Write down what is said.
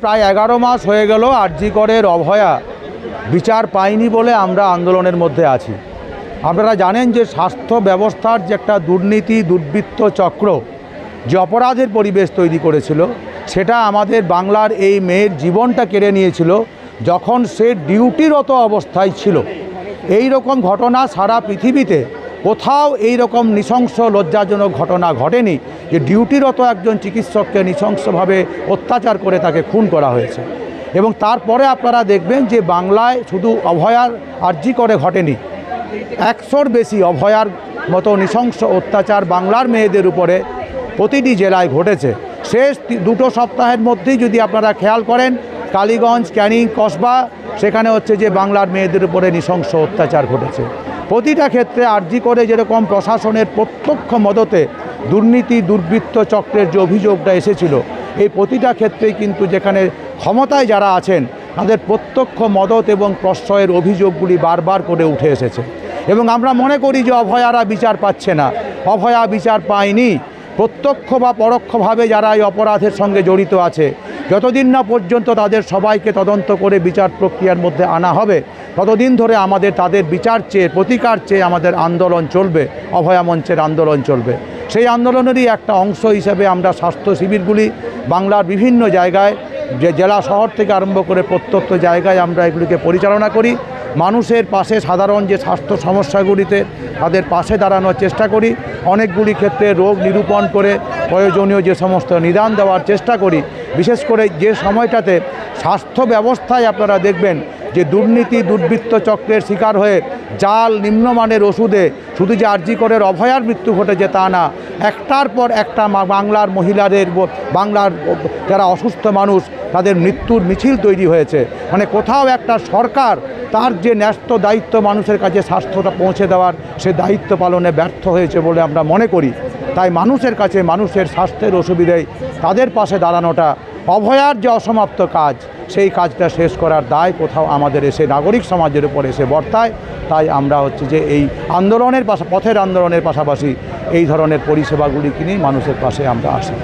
প্রায় এগারো মাস হয়ে গেল আরজি করের অভয়া বিচার পাইনি বলে আমরা আন্দোলনের মধ্যে আছি। আপনারা জানেন যে স্বাস্থ্য ব্যবস্থার যে একটা দুর্নীতি, দুর্বৃত্ত চক্র যে অপরাধের পরিবেশ তৈরি করেছিল, সেটা আমাদের বাংলার এই মেয়ের জীবনটা কেড়ে নিয়েছিল যখন সে ডিউটিরত অবস্থায় ছিল। এই রকম ঘটনা সারা পৃথিবীতে কোথাও এই রকম নৃশংস লজ্জাজনক ঘটনা ঘটেনি যে ডিউটিরত একজন চিকিৎসককে নৃশংসভাবে অত্যাচার করে তাকে খুন করা হয়েছে। এবং তারপরে আপনারা দেখবেন যে বাংলায় শুধু অভয়ার আর্জি করে ঘটেনি। একশোর বেশি অভয়ার মতো নৃশংস অত্যাচার বাংলার মেয়েদের উপরে প্রতিটি জেলায় ঘটেছে। শেষ দুটো সপ্তাহের মধ্যেই যদি আপনারা খেয়াল করেন কালীগঞ্জ, ক্যানিং, কসবা, সেখানে হচ্ছে যে বাংলার মেয়েদের উপরে নৃশংস অত্যাচার ঘটেছে। প্রতিটা ক্ষেত্রে আর্জি করে যেরকম প্রশাসনের প্রত্যক্ষ মদতে দুর্নীতি, দুর্বৃত্ত চক্রের যে অভিযোগটা এসেছিল, এই প্রতিটা ক্ষেত্রেই কিন্তু যেখানে ক্ষমতায় যারা আছেন, তাদের প্রত্যক্ষ মদত এবং প্রশ্রয়ের অভিযোগগুলি বারবার করে উঠে এসেছে। এবং আমরা মনে করি যে অভয়ারা বিচার পাচ্ছে না। অভয়া বিচার পায়নি। প্রত্যক্ষ বা পরোক্ষভাবে যারা এই অপরাধের সঙ্গে জড়িত আছে যতদিন না পর্যন্ত তাদের সবাইকে তদন্ত করে বিচার প্রক্রিয়ার মধ্যে আনা হবে, ততদিন ধরে আমাদের তাদের বিচার চেয়ে, প্রতিকার চেয়ে আমাদের আন্দোলন চলবে, অভয়া মঞ্চের আন্দোলন চলবে। সেই আন্দোলনেরই একটা অংশ হিসেবে আমরা স্বাস্থ্য শিবিরগুলি বাংলার বিভিন্ন জায়গায়, যে জেলা শহর থেকে আরম্ভ করে প্রত্যন্ত জায়গায় আমরা এগুলিকে পরিচালনা করি। মানুষের পাশে সাধারণ যে স্বাস্থ্য সমস্যাগুলিতে তাদের পাশে দাঁড়ানোর চেষ্টা করি। অনেকগুলি ক্ষেত্রে রোগ নিরূপণ করে প্রয়োজনীয় যে সমস্ত নিদান দেওয়ার চেষ্টা করি। বিশেষ করে যে সময়টাতে স্বাস্থ্য ব্যবস্থায় আপনারা দেখবেন যে দুর্নীতি, দুর্বৃত্ত চক্রের শিকার হয়ে জাল, নিম্নমানের ওষুধে শুধু যে আর্জি করের অভয়ার মৃত্যু ঘটেছে তা না, একটার পর একটা বাংলার মহিলাদের বাংলার যারা অসুস্থ মানুষ তাদের মৃত্যুর মিছিল তৈরি হয়েছে। মানে কোথাও একটা সরকার তার যে ন্যস্ত দায়িত্ব মানুষের কাছে স্বাস্থ্যটা পৌঁছে দেওয়ার, সে দায়িত্ব পালনে ব্যর্থ হয়েছে বলে আমরা মনে করি। তাই মানুষের কাছে মানুষের স্বাস্থ্যের অসুবিধায় তাদের পাশে দাঁড়ানোটা অভয়ার যে অসমাপ্ত কাজ, সেই কাজটা শেষ করার দায় কোথাও আমাদের এসে নাগরিক সমাজের উপর এসে বর্তায়। তাই আমরা হচ্ছে যে এই আন্দোলনের পাশা, পথের আন্দোলনের পাশাপাশি এই ধরনের পরিষেবাগুলি কিনেই মানুষের পাশে আমরা আসি।